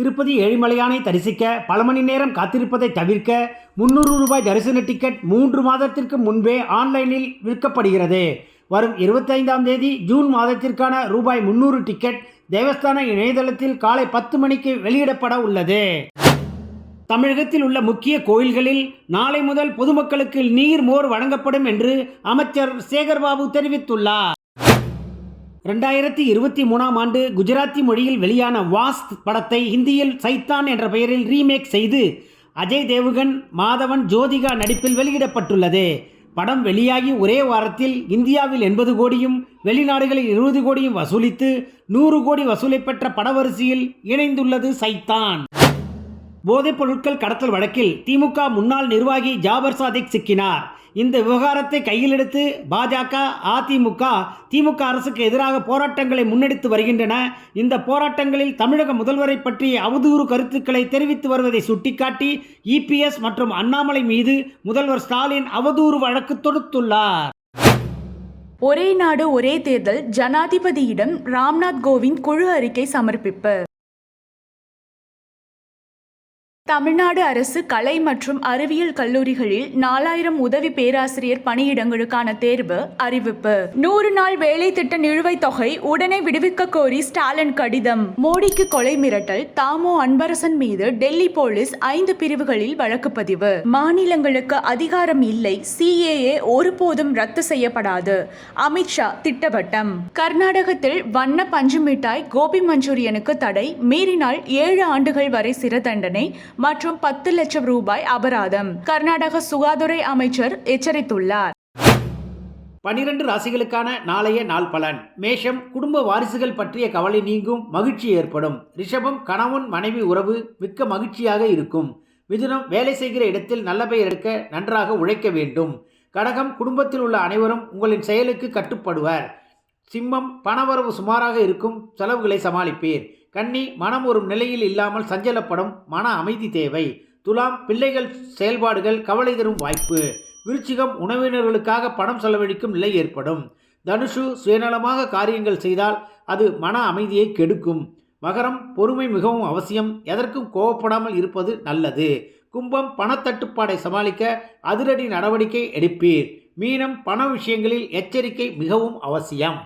திருப்பதி ஏழிமலையானை தரிசிக்க பல மணி நேரம் காத்திருப்பதை தவிர்க்க முன்னூறு ரூபாய் தரிசன டிக்கெட் மூன்று மாதத்திற்கு முன்பே ஆன்லைனில் விற்கப்படுகிறது. வரும் இருபத்தைந்தாம் தேதி ஜூன் மாதத்திற்கான ரூபாய் முன்னூறு டிக்கெட் தேவஸ்தான இணையதளத்தில் காலை பத்து மணிக்கு வெளியிடப்பட உள்ளது. தமிழகத்தில் உள்ள முக்கிய கோயில்களில் நாளை முதல் பொதுமக்களுக்கு நீர் மோர் வழங்கப்படும் என்று அமைச்சர் சேகர்பாபு தெரிவித்துள்ளார். ரெண்டாயிரத்தி இருபத்தி மூணாம் ஆண்டு குஜராத்தி மொழியில் வெளியான வாஸ்த் படத்தை ஹிந்தியில் சைத்தான் என்ற பெயரில் ரீமேக் செய்து அஜய் தேவ்கன் மாதவன் ஜோதிகா நடிப்பில் வெளியிடப்பட்டுள்ளது. படம் வெளியாகி ஒரே வாரத்தில் இந்தியாவில் எண்பது கோடியும் வெளிநாடுகளில் இருபது கோடியும் வசூலித்து நூறு கோடி வசூலை பெற்ற படவரிசையில் இணைந்துள்ளது சைத்தான். போதைப் பொருட்கள் கடத்தல் வழக்கில் திமுக முன்னாள் நிர்வாகி ஜாபர் சாதிக் சிக்கினார். இந்த விவகாரத்தை கையில் எடுத்து பாஜக அதிமுக திமுக அரசுக்கு எதிராக போராட்டங்களை முன்னெடுத்து வருகின்றன. இந்த போராட்டங்களில் தமிழக முதல்வரை பற்றிய அவதூறு கருத்துக்களை தெரிவித்து வருவதை சுட்டிக்காட்டி இபிஎஸ் மற்றும் அண்ணாமலை மீது முதல்வர் ஸ்டாலின் அவதூறு வழக்கு தொடுத்துள்ளார். ஒரே நாடு ஒரே தேர்தல் ஜனாதிபதியிடம் ராம்நாத் கோவிந்த் குழு அறிக்கை சமர்ப்பிப்பு. தமிழ்நாடு அரசு கலை மற்றும் அறிவியல் கல்லூரிகளில் நாலாயிரம் உதவி பேராசிரியர் பணியிடங்களுக்கான தேர்வு அறிவிப்பு. நூறு நாள் வேலை திட்ட நிலுவைத் தொகை உடனே விடுவிக்க கோரி ஸ்டாலின் கடிதம். மோடிக்கு கொலை மிரட்டல் தாமோ அன்பரசன் மீது டெல்லி போலீஸ் ஐந்து பிரிவுகளில் வழக்கு பதிவு. மாநிலங்களுக்கு அதிகாரம் இல்லை சிஏஏ ஒருபோதும் ரத்து செய்யப்படாது. அமித்ஷா திட்டவட்டம். கர்நாடகத்தில் வண்ண பஞ்சு மிட்டாய் கோபி மஞ்சூரியனுக்கு தடை மீறினால் ஏழு ஆண்டுகள் வரை சிறை தண்டனை மற்றும் பத்து லட்சம் ரூபாய் அபராதம். கர்நாடக சுகாதார அமைச்சர் எச்சரித்துள்ளார். பனிரெண்டு ராசிகளுக்கான நாளைய நாள் பலன். மேஷம் குடும்ப வாரிசுகள் பற்றிய கவலை நீங்கும் மகிழ்ச்சி ஏற்படும். ரிஷபம் கணவன் மனைவி உறவு மிக்க மகிழ்ச்சியாக இருக்கும். மிதுனம் வேலை செய்கிற இடத்தில் நல்ல பெயர் எடுக்க நன்றாக உழைக்க வேண்டும். கடகம் குடும்பத்தில் உள்ள அனைவரும் உங்களின் செயலுக்கு கட்டுப்படுவர். சிம்மம் பணவரவு சுமாராக இருக்கும் செலவுகளை சமாளிப்பீர். கன்னி மனம் ஒரு நிலையில் இல்லாமல் சஞ்சலப்படும் மன அமைதி தேவை. துலாம் பிள்ளைகள் செயல்பாடுகள் கவலை தரும் வாய்ப்பு. விருச்சிகம் உணவினர்களுக்காக பணம் செலவழிக்கும் நிலை ஏற்படும். தனுஷு சுயநலமாக காரியங்கள் செய்தால் அது மன அமைதியை கெடுக்கும். மகரம் பொறுமை மிகவும் அவசியம். எதற்கும் கோவப்படாமல் இருப்பது நல்லது. கும்பம் பணத்தட்டுப்பாடை சமாளிக்க அதிரடி நடவடிக்கை எடுப்பீர். மீனம் பண விஷயங்களில் எச்சரிக்கை மிகவும் அவசியம்.